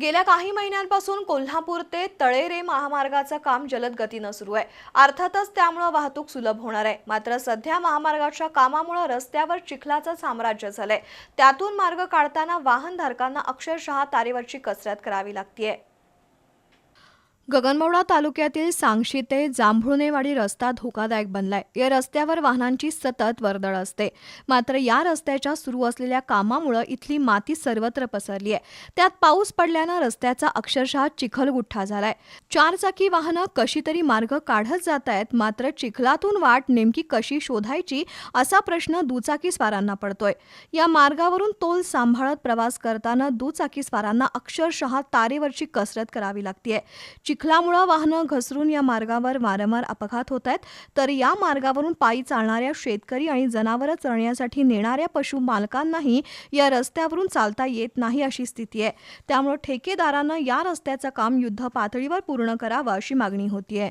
गेल्या काही महिन्यांपासून कोल्हापूर ते तळेरे महामार्गाचं काम जलद गतीनं सुरू आहे. अर्थातच त्यामुळं वाहतूक सुलभ होणार आहे. मात्र सध्या महामार्गाच्या कामामुळे रस्त्यावर चिखलाचं साम्राज्य झालंय. त्यातून मार्ग काढताना वाहनधारकांना अक्षरशः तारेवरची कसरत करावी लागतीये. गगनबावडा तालुक्यातील सांगशी ते जांभुळनेवाडी रस्ता धोकादायक बनलाय. या रस्त्यावर वाहनांची सतत वर्दळ असते. मात्र या रस्त्याच्या सुरू असलेल्या कामामुळे इथली माती सर्वत्र पसरली आहे. त्यात पाऊस पडल्यानं रस्त्याचा अक्षरशः चिखलगुठ्ठा झालाय. चारचाकी वाहनं कशी तरी मार्ग काढत जात आहेत मात्र चिखलातून वाट नेमकी कशी शोधायची असा प्रश्न दुचाकी स्वारांना पडतोय. या मार्गावरून तोल सांभाळत प्रवास करताना दुचाकी स्वारांना अक्षरशः तारेवरची कसरत करावी लागतीये. चिखलामुळं वाहनं घसरून या मार्गावर वारंवार अपघात होत आहेत. तर या मार्गावरून पायी चालणाऱ्या शेतकरी आणि जनावरं चरण्यासाठी नेणाऱ्या पशु मालकांनाही या रस्त्यावरून चालता येत नाही अशी स्थिती आहे. त्यामुळे ठेकेदारानं या रस्त्याचं काम युद्ध पातळीवर पूर्ण करावं अशी मागणी होतीये.